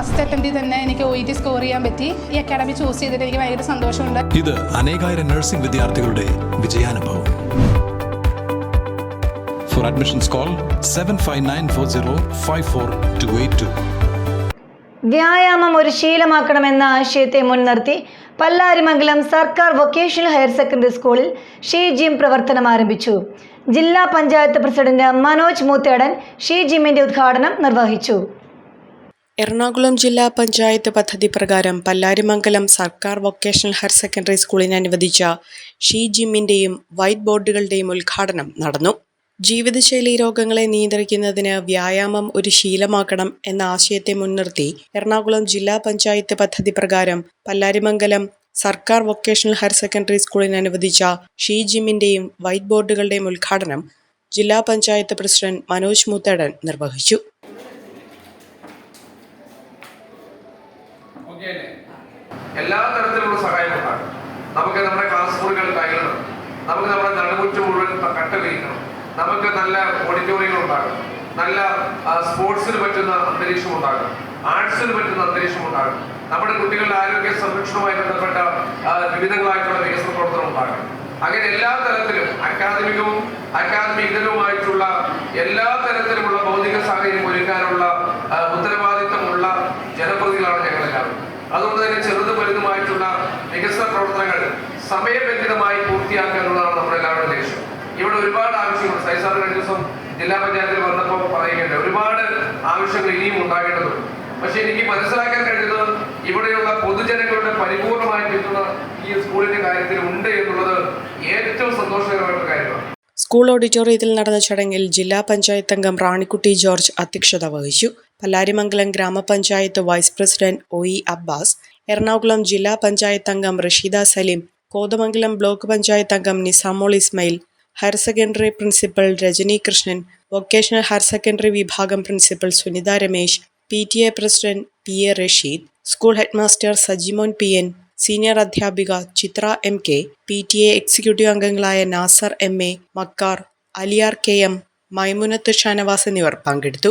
First അറ്റംപ്റ്റിൽ തന്നെ എനിക്ക് O T score ചെയ്യാൻ പറ്റി. ഈ അക്കാഡമി ചൂസ് ചെയ്തിട്ട് എനിക്ക് ഭയങ്കര സന്തോഷമുണ്ട്. ഇത് അനേകായിരം നഴ്സിംഗ് വിദ്യാർത്ഥികളുടെ വിജയാനുഭവം. For admissions call seven five nine four zero five four two eight two വ്യായാമം ഒരു ശീലമാക്കണമെന്ന ആശയത്തെ മുൻനിർത്തി പല്ലാരിമംഗലം സർക്കാർ വൊക്കേഷണൽ ഹയർ സെക്കൻഡറി സ്കൂളിൽ ഷീ ജിം പ്രവർത്തനം ആരംഭിച്ചു. ജില്ലാ പഞ്ചായത്ത് പ്രസിഡന്റ് മനോജ് മൂത്തേടൻ ഷീ ജിമ്മിന്റെ ഉദ്ഘാടനം നിർവഹിച്ചു. എറണാകുളം ജില്ലാ പഞ്ചായത്ത് പദ്ധതി പ്രകാരം പല്ലാരിമംഗലം സർക്കാർ വൊക്കേഷണൽ ഹയർ സെക്കൻഡറി സ്കൂളിന് അനുവദിച്ച ഷീ ജിമ്മിന്റെയും വൈറ്റ് ബോർഡുകളുടെയും ഉദ്ഘാടനം നടന്നു. ജീവിതശൈലി രോഗങ്ങളെ നിയന്ത്രിക്കുന്നതിന് വ്യായാമം ഒരു ശീലമാക്കണം എന്ന ആശയത്തെ മുൻനിർത്തി എറണാകുളം ജില്ലാ പഞ്ചായത്ത് പദ്ധതി പ്രകാരം പല്ലാരിമംഗലം സർക്കാർ വൊക്കേഷണൽ ഹയർ സെക്കൻഡറി സ്കൂളിന് അനുവദിച്ച ഷീ ജിമ്മിന്റെയും വൈറ്റ് ബോർഡുകളുടെയും ഉദ്ഘാടനം ജില്ലാ പഞ്ചായത്ത് പ്രസിഡന്റ് മനോജ് മുത്തടൻ നിർവഹിച്ചു. എല്ലാ തരത്തിലുള്ള സഹായം ഉണ്ടാകും. നമുക്ക് നമ്മുടെ ക്ലാസ് മുറികൾ കയറണം നമുക്ക് നമ്മുടെ നടുമുറ്റം മുഴുവൻ കട്ട് കട്ട നമുക്ക് നല്ല ഓഡിറ്റോറിയങ്ങൾ ഉണ്ടാകും നല്ല സ്പോർട്സിന് പറ്റുന്ന അന്തരീക്ഷം ഉണ്ടാകും ആർട്സിന് പറ്റുന്ന അന്തരീക്ഷം ഉണ്ടാകും നമ്മുടെ കുട്ടികളുടെ ആരോഗ്യ സംരക്ഷണവുമായി ബന്ധപ്പെട്ട വിവിധങ്ങളായിട്ടുള്ള വികസന പ്രവർത്തനം ഉണ്ടാകും അങ്ങനെ എല്ലാ തരത്തിലും അക്കാദമികവും അക്കാദമികവുമായിട്ടുള്ള എല്ലാ തരത്തിലുമുള്ള ഭൗതിക സാഹചര്യം ഒരുക്കാനുള്ള അതുകൊണ്ട് തന്നെ ചെറുതും വലുതുമായിട്ടുള്ള വികസന പ്രവർത്തനങ്ങൾ സമയബന്ധിതമായി പൂർത്തിയാക്കാനുള്ളതാണ് നമ്മുടെ എല്ലാവരുടെ ലക്ഷ്യം ഇവിടെ ഒരുപാട് ആവശ്യങ്ങൾ. സൈസാർ കഴിഞ്ഞ ദിവസം ജില്ലാ പഞ്ചായത്തിൽ വന്നപ്പോൾ പറയുകയുണ്ട് ഒരുപാട് ആവശ്യങ്ങൾ ഇനിയും ഉണ്ടാകേണ്ടതുണ്ട്. പക്ഷെ എനിക്ക് മനസ്സിലാക്കാൻ കഴിഞ്ഞത് ഇവിടെയുള്ള പൊതുജനങ്ങളുടെ പരിപൂർണമായ പിന്തുണ ഈ സ്കൂളിന്റെ കാര്യത്തിൽ ഉണ്ട് എന്നുള്ളത് ഏറ്റവും സന്തോഷകരമായിട്ടുള്ള കാര്യമാണ്. സ്കൂൾ ഓഡിറ്റോറിയത്തിൽ നടന്ന ചടങ്ങിൽ ജില്ലാ പഞ്ചായത്ത് അംഗം റാണിക്കുട്ടി ജോർജ് അധ്യക്ഷത വഹിച്ചു. പല്ലാരിമംഗലം ഗ്രാമപഞ്ചായത്ത് vice president O E Abbas Ernakulam ജില്ലാ പഞ്ചായത്ത് അംഗം റഷീദ സലീം കോതമംഗലം ബ്ലോക്ക് പഞ്ചായത്ത് അംഗം Nisamol Ismail higher secondary principal Rajani Krishnan vocational higher secondary വിഭാഗം principal Sunitha Ramesh P T A president P A Rasheed school headmaster Sajimon P N senior അധ്യാപിക Chitra M K P T A executive അംഗങ്ങളായ Nasar M A Makkar Aliyar K M Maimunath Shanavas എന്നിവർ പങ്കെടുത്തു.